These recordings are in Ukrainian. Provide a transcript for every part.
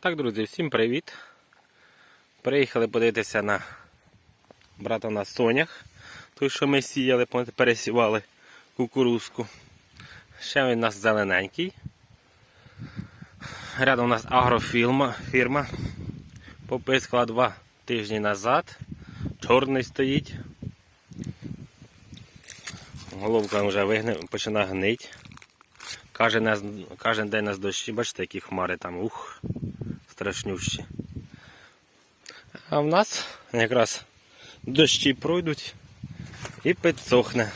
Так, друзі, всім привіт. Приїхали подивитися на брата на сонях. Той, що ми сіяли, пересівали кукурузку. Ще він у нас зелененький. Рядом у нас агрофірма. Фірма. Попискала два тижні назад. Чорний стоїть. Головка вже вигне, починає гнить. Кожен, день нас дощі, бачите, які хмари там, ух, страшнющі. А в нас якраз дощі пройдуть і підсохне.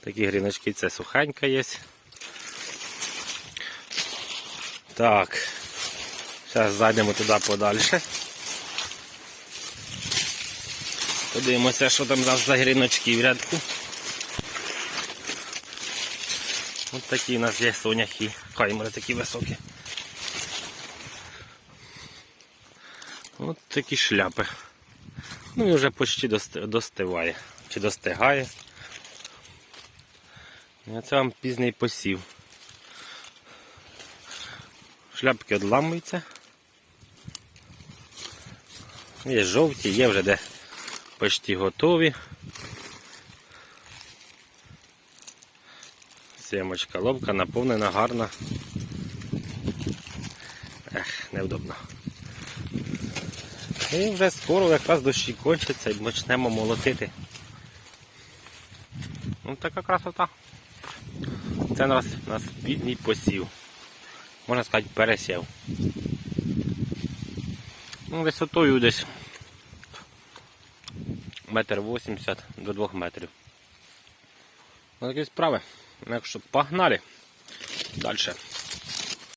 Такі гріночки, це сухенька є. Так, зараз зайдемо туди подальше. Подивимося, що там за гріночки в рядку. Ось такі у нас є соняхи. Хай може такі високі. Ось такі шляпи. Ну і вже почти дости- достигає. Чи достигає. І Це вам пізний посів. Шляпки відламуються. Є жовті, є вже де почти готові. Сімочка, лобка наповнена гарна. Ех, невдобно. І вже скоро якраз дощі кончаться і почнемо молотити. Ну така красота. Це у нас, нас пізній посів. Можна сказати, пересів. Ну, висотою десь метр вісімдесят до двох метрів. Ось такі справи. Ну, Якщо погнали далі.